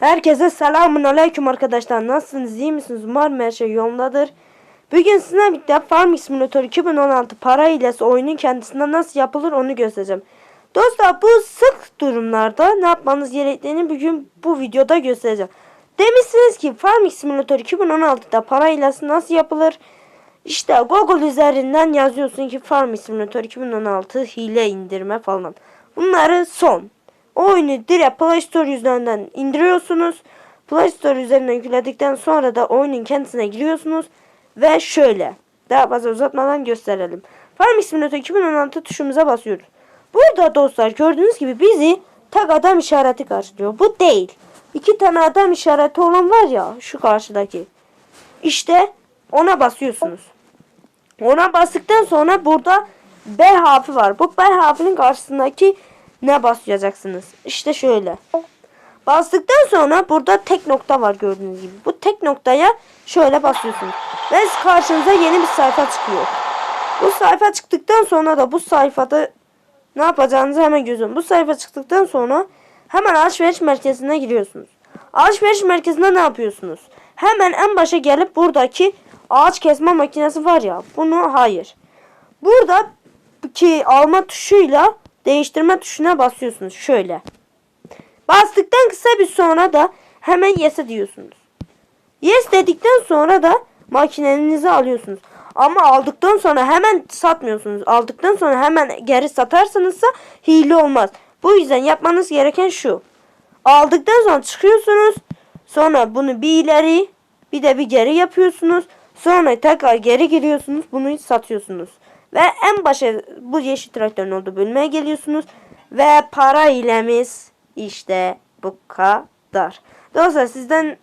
Herkese selamun aleyküm arkadaşlar. Nasılsınız? iyi misiniz? Umarım her şey yolundadır. Bugün sizinle birlikte Farming Simulator 2016 para hilesi oyunun kendisinden nasıl yapılır onu göstereceğim. Dostlar bu sık durumlarda ne yapmanız gerektiğini bugün bu videoda göstereceğim. Demişsiniz ki Farming Simulator 2016'da para hilesi nasıl yapılır? İşte Google üzerinden yazıyorsun ki Farming Simulator 2016 hile indirme falan. Bunları son. O oyunu direkt Play Store üzerinden indiriyorsunuz. Play Store üzerinden yükledikten sonra da oyunun kendisine giriyorsunuz. Ve şöyle. Daha fazla uzatmadan gösterelim. Farming Simulator 2016 tuşumuza basıyoruz. Burada dostlar gördüğünüz gibi bizi tek adam işareti karşılıyor. Bu değil. İki tane adam işareti olan var ya şu karşıdaki. İşte ona basıyorsunuz. Ona bastıktan sonra burada B harfi var. Bu B harfinin karşısındaki ne basacaksınız? İşte şöyle. Bastıktan sonra burada tek nokta var gördüğünüz gibi. Bu tek noktaya şöyle basıyorsunuz. Ve karşınıza yeni bir sayfa çıkıyor. Bu sayfa çıktıktan sonra da bu sayfada ne yapacağınızı hemen gözün. Bu sayfa çıktıktan sonra hemen alışveriş merkezine giriyorsunuz. Alışveriş merkezinde ne yapıyorsunuz? Hemen en başa gelip buradaki ağaç kesme makinesi var ya. Bunu hayır. Burada ki alma tuşuyla değiştirme tuşuna basıyorsunuz. Şöyle. Bastıktan kısa bir sonra da hemen yes'e diyorsunuz. Yes dedikten sonra da makinenizi alıyorsunuz. Ama aldıktan sonra hemen satmıyorsunuz. Aldıktan sonra hemen geri satarsanızsa hile olmaz. Bu yüzden yapmanız gereken şu. Aldıktan sonra çıkıyorsunuz. Sonra bunu bir ileri bir de bir geri yapıyorsunuz. Sonra tekrar geri giriyorsunuz. Bunu satıyorsunuz. Ve en başa bu yeşil traktörün olduğu bölmeye geliyorsunuz. Ve para ilemiz işte bu kadar. Dostlar sizden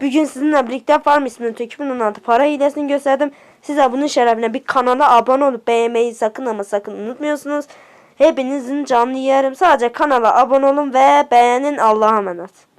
bugün sizinle birlikte Farm Simulator 2016 para hilesini gösterdim. Size bunun şerefine bir kanala abone olup beğenmeyi sakın ama sakın unutmuyorsunuz. Hepinizin canlı yerim. Sadece kanala abone olun ve beğenin. Allah'a emanet.